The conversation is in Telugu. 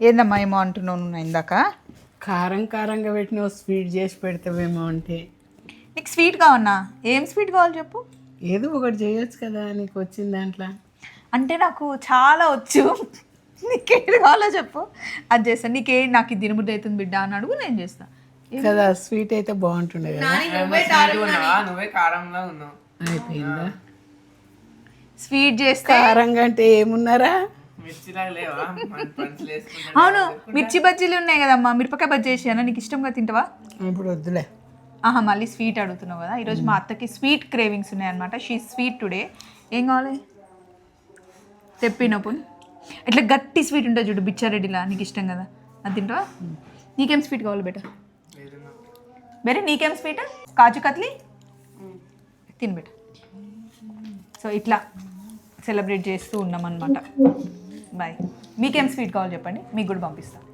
ఏందమ్మా ఏమో అంటున్నావు నువ్వు ఇందాక? కారం కారంగా పెట్టిన స్వీట్ చేసి పెడతావేమో అంటే. నీకు స్వీట్ కావన్నా ఏం స్వీట్ కావాలి చెప్పు. ఏదో ఒకటి చేయొచ్చు కదా నీకు వచ్చిన దాంట్లో. అంటే నాకు చాలా వచ్చు. నీకేది కావాలో చెప్పు. అది చేస్తాను నీకే నాకు ఇది దినబుద్ధి అవుతుంది బిడ్డ అని అడుగు నేను చేస్తా. కదా స్వీట్ అయితే బాగుంటుండే కదా. నువ్వే కారంలో ఉన్నావు. అయిపోయిందా? స్వీట్ చేస్తే కారంగా అంటే ఏమున్నారా? అవును మిర్చి బజ్జీలు ఉన్నాయి కదమ్మా మిరపకాయ బజ్జీ చేసాను నీకు ఇష్టంగా తింటావా? ఇప్పుడు వద్దులే. ఆహా మళ్ళీ స్వీట్ అడుగుతున్నావు కదా. ఈరోజు మా అత్తకి స్వీట్ క్రేవింగ్స్ ఉన్నాయన్నమాట. She sweet today. ఏం కావాలి? తెప్పినప్పుడు ఇట్లా గట్టి స్వీట్ ఉంటుంది చూడు బిచ్చారెడ్డిలా. నీకు ఇష్టం కదా. అది తింటావా? నీకేం స్వీట్ కావాలి బేట? బేరే నీకేం. స్వీట్? కాజు కత్లీ? తిను బేట. సో ఇట్లా సెలబ్రేట్ చేస్తూ ఉన్నాం అనమాట బాయ్ మీకేం స్వీట్ కావాలి చెప్పండి మీకు కూడా పంపిస్తాను